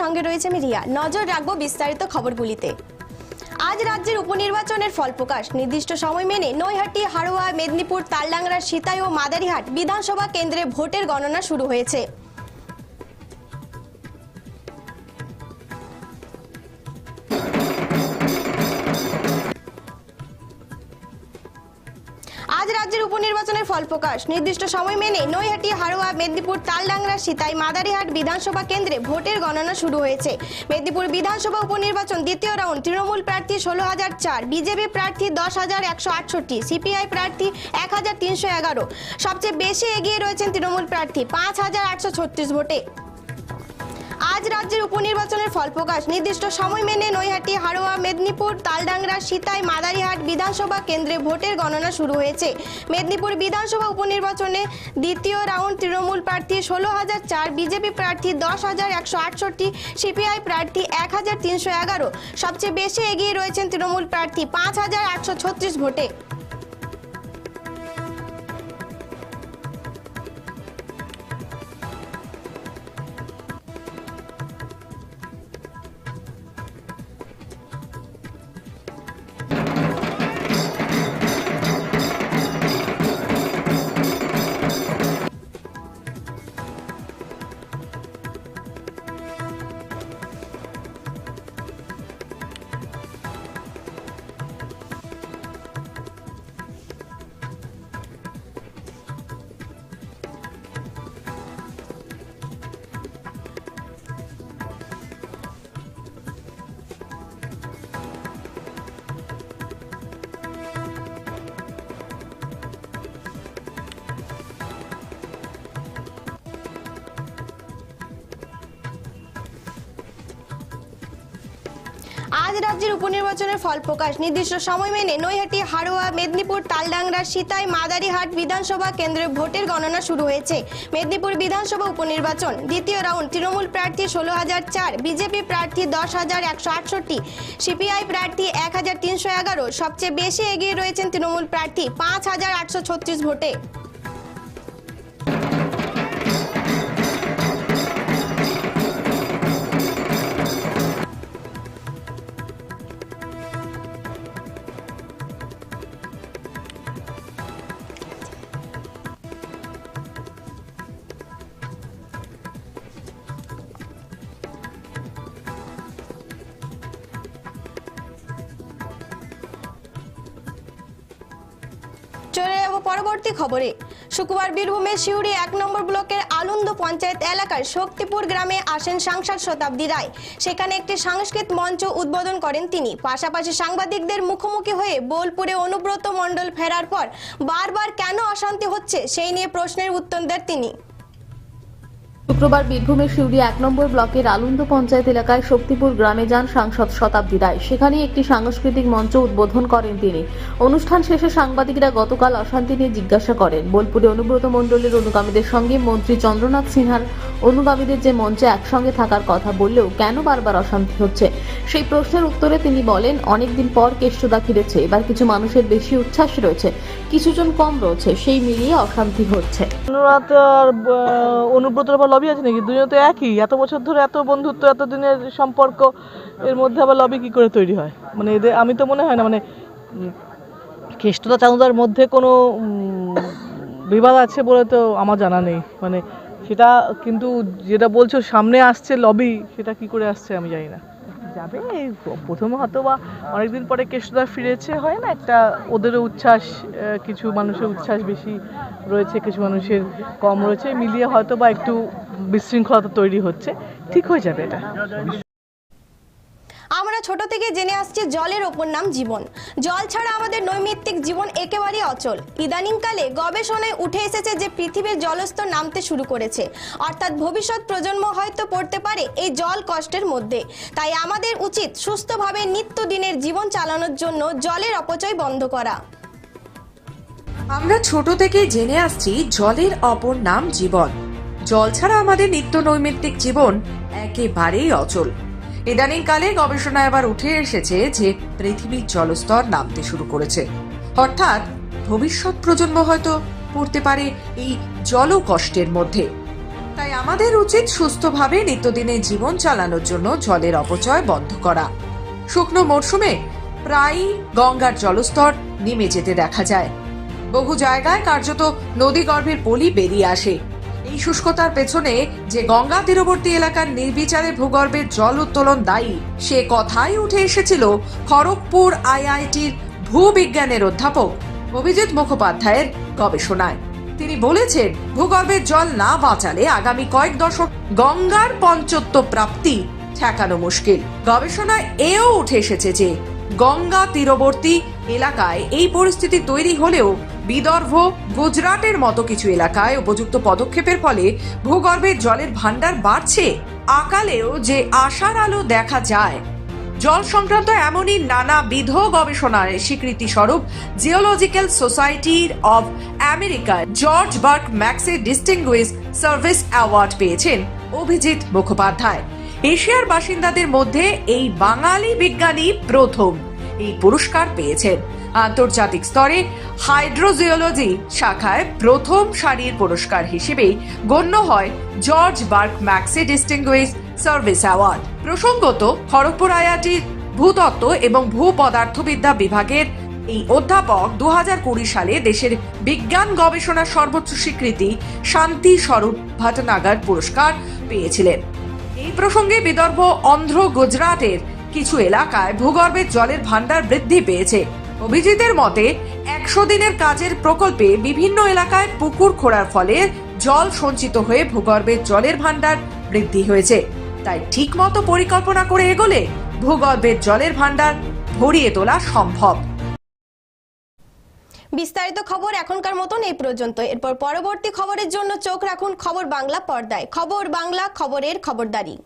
সঙ্গে রয়েছে আমি রিয়া। নজর রাখব বিস্তারিত খবরগুলিতে। আজ রাজ্যের উপনির্বাচনের ফল প্রকাশ। নির্দিষ্ট সময় মেনে নৈহাটি, হাড়োয়া, মেদিনীপুর তাল্লাংরা সিতাই ও মাদারিহাট বিধানসভা কেন্দ্রে ভোটের গণনা শুরু হয়েছে। রাজ্যের উপনির্বাচনের ফল প্রকাশ। নির্দিষ্ট সময় মেনে নৈহাটি, হাড়োয়া, মেদিনীপুর, তালডাংরা, সিতাই, মাদারিহাট বিধানসভা কেন্দ্রে ভোটের গণনা শুরু হয়েছে। মেদিনীপুর বিধানসভা উপনির্বাচন দ্বিতীয় রাউন্ড তৃণমূল প্রার্থী ষোলো হাজার চার, বিজেপি প্রার্থী দশ হাজার একশো আটষট্টি, সিপিআই প্রার্থী এক হাজার তিনশো এগারো। সবচেয়ে বেশি এগিয়ে রয়েছেন তৃণমূল প্রার্থী পাঁচ হাজার আটশো ছত্রিশ ভোটে। আজ রাজ্যের উপনির্বাচনের ফল প্রকাশ নির্দিষ্ট সময় মেনে নৈহাটি, হাড়োয়া, মেদিনীপুর, তালডাংরা, সিতাই, মাদারিহাট বিধানসভা কেন্দ্রে ভোটের গণনা শুরু হয়েছে। মেদিনীপুর বিধানসভা উপনির্বাচনে দ্বিতীয় রাউন্ড তৃণমূল প্রার্থী ষোলো হাজার চার, বিজেপি প্রার্থী দশ হাজার একশো আটষট্টি, সিপিআই প্রার্থী এক হাজার তিনশো এগারো। সবচেয়ে বেশি এগিয়ে রয়েছেন তৃণমূল প্রার্থী পাঁচ হাজার আটশো ছত্রিশ ভোটে। আজ রাজ্যের উপনির্বাচনের ফল প্রকাশ। নির্দিষ্ট সময় মেনে নৈহাটি, হাড়োয়া, মেদিনীপুর, তালডাংরা, সিতাই, মাদারিহাট বিধানসভা কেন্দ্রে ভোটের গণনা শুরু হয়েছে। মেদিনীপুর বিধানসভা উপনির্বাচন, দ্বিতীয় রাউন্ড তৃণমূল প্রার্থী ষোলো হাজার চার, বিজেপি প্রার্থী দশ হাজার একশো আটষট্টি, সিপিআই প্রার্থী এক হাজার তিনশো এগারো, সবচেয়ে বেশি এগিয়ে রয়েছেন তৃণমূল প্রার্থী পাঁচ হাজার আটশো ছত্রিশ ভোটে। পরবর্তী খবরে। শুক্রবার বীরভূমের সিউড়ি এক নম্বর ব্লকের আলন্দ পঞ্চায়েত এলাকার শক্তিপুর গ্রামে আসেন সাংসদ শতাব্দী রায়। সেখানে একটি সাংস্কৃত মঞ্চ উদ্বোধন করেন তিনি। পাশাপাশি সাংবাদিকদের মুখোমুখি হয়ে বোলপুরে অনুব্রত মণ্ডল ফেরার পর বারবার কেন অশান্তি হচ্ছে, সেই নিয়ে প্রশ্নের উত্তর দেন তিনি। শুক্রবার বীরভূমের শিউরি এক নম্বর ব্লকের আলন্দ পঞ্চায়েত এলাকায় শক্তিপুর গ্রামে যান সাংসদ শতাব্দী রায়। সেখানে একটি সাংস্কৃতিক মঞ্চ উদ্বোধন করেন তিনি। অনুষ্ঠান শেষে সাংবাদিকরা গতকাল অশান্তি নিয়ে জিজ্ঞাসা করেন। বোলপুরে অনুব্রত মণ্ডলের অনুগামীদের সঙ্গে মন্ত্রী চন্দ্রনাথ সিনহার অনুগামীদের যে মঞ্চে একসঙ্গে থাকার কথা বললেও কেন বারবার অশান্তি হচ্ছে? সেই প্রশ্নের উত্তরে তিনি বলেন, অনেকদিন পর কেষ্টদা ফিরেছে, এবার কিছু মানুষের বেশি উচ্ছ্বাস রয়েছে, কিছুজন কম রয়েছে, সেই মিলিয়ে অশান্তি হচ্ছে। অনুরাধ লবি আছে নাকি? দুজন তো একই। এত বছর ধরে এত বন্ধুত্ব, এত দিনের সম্পর্ক, এর মধ্যে আবার লবি কি করে তৈরি হয়? মানে এদের, আমি তো মনে হয় না মানে কেষ্টদা চাঁদার মধ্যে কোনো বিবাদ আছে বলে তো আমার জানা নেই। মানে সেটা কিন্তু যেটা বলছো, সামনে আসছে লবি সেটা কি করে আসছে আমি জানি না। যাবে। প্রথমে হয়তো বা অনেকদিন পরে কেষ্টদা ফিরেছে, হয় না? একটা ওদেরও উচ্ছ্বাস কিছু মানুষের উচ্ছ্বাস বেশি রয়েছে, কিছু মানুষের কম রয়েছে। মিলিয়ে হয়তো বা একটু বিশৃঙ্খলতা তৈরি হচ্ছে। ঠিক হয়ে যাবে এটা। ছোট থেকে জেনে আসছি জলের ওপর নাম জীবন। জল ছাড়া আমাদের নৈমিত্তিক জীবন একেবারেই অচল। ইদানিংকালে গবেষণায় উঠে এসেছে যে পৃথিবীর জলস্তর নামতে শুরু করেছে। অর্থাৎ ভবিষ্যৎ প্রজন্ম হয়তো পড়তে পারে এই জল কষ্টের মধ্যে। তাই আমাদের উচিত সুস্থভাবে নিত্যদিনের জীবন চালানোর জন্য জলের অপচয় বন্ধ করা। আমরা ছোট থেকেই জেনে আসছি জলের অপর নাম জীবন। জল ছাড়া আমাদের নিত্য নৈমিত্তিক জীবন একেবারেই অচল। ইদানিংকালে গবেষণায় আবার উঠে এসেছে যে পৃথিবীর জলস্তর নামতে শুরু করেছে। অর্থাৎ ভবিষ্যৎ প্রজন্ম হয়তো পড়তে পারে এই জল কষ্টের মধ্যে। তাই আমাদের উচিত সুস্থভাবে নিত্যদিনের জীবন চালানোর জন্য জলের অপচয় বন্ধ করা। শুকনো মরশুমে প্রায়ই গঙ্গার জলস্তর নেমে যেতে দেখা যায়। বহু জায়গায় কার্যত নদীগর্ভের পলি বেরিয়ে আসে। এই শুষ্কতার পেছনে যে গঙ্গা তীরবর্তী এলাকার নির্বিচারে ভূগর্ভের জল উত্তোলন দায়ী, সে কথাই উঠে এসেছিল খড়গপুর আইআইটির ভূবিজ্ঞানের অধ্যাপক অভিজিৎ মুখোপাধ্যায়ের গবেষণায়। তিনি বলেছেন ভূগর্ভের জল না বাঁচালে আগামী কয়েক দশক গঙ্গার পঞ্চত্ব প্রাপ্তি ঠেকানো মুশকিল। গবেষণায় এও উঠে এসেছে যে গঙ্গা তীরবর্তী এলাকায় এই পরিস্থিতি তৈরি হলেও বিদর্ভ, গুজরাটের মতো কিছু এলাকায় উপযুক্ত পদক্ষেপের ফলে ভূগর্ভের জলের ভান্ডার বাড়ছে। আকালেও যে আশার আলো দেখা যায়, জল সংক্রান্ত এমনই নানাবিধ গবেষণায় স্বীকৃতি স্বরূপ জিওলজিক্যাল সোসাইটির অব আমেরিকার George Burke Maxey distinguish service award পেয়েছেন অভিজিৎ মুখোপাধ্যায়। এশিয়ার বাসিন্দাদের মধ্যে এই বাঙালি বিজ্ঞানী প্রথম। এই পুরস্কার পেয়েছেন। আন্তর্জাতিক স্তরে হাইড্রোজিওলজি শাখায় প্রথম সারির পুরস্কার হিসেবেই গণ্য হয় George Burke Maxey distinguish service award. প্রসঙ্গত, খড়গপুর আইআইটির ভূতত্ত্ব এবং ভূপদার্থবিদ্যা বিভাগের এই অধ্যাপক দু হাজার কুড়ি সালে দেশের বিজ্ঞান গবেষণার সর্বোচ্চ স্বীকৃতি শান্তি স্বরূপ ভটনাগর পুরস্কার পেয়েছিলেন। এই প্রসঙ্গে বিদর্ভ অন্ধ্র গুজরাটের কিছু এলাকায় ভূগর্ভের জলের ভান্ডার বৃদ্ধি পেয়েছে। অভিজিতের মতে, একশো দিনের কাজের প্রকল্পে বিভিন্ন এলাকায় পুকুর খোঁড়ার ফলে জল সঞ্চিত হয়ে ভূগর্ভের জলের ভান্ডার বৃদ্ধি হয়েছে। তাই ঠিকমতো পরিকল্পনা করে এগোলে ভূগর্ভের জলের ভান্ডার ভরিয়ে তোলা সম্ভব। বিস্তারিত খবর এখনকার মতন এই পর্যন্ত। এরপর পরবর্তী খবরের জন্য চোখ রাখুন খবর বাংলা পর্দায়। খবর বাংলা, খবরের খবরদারি।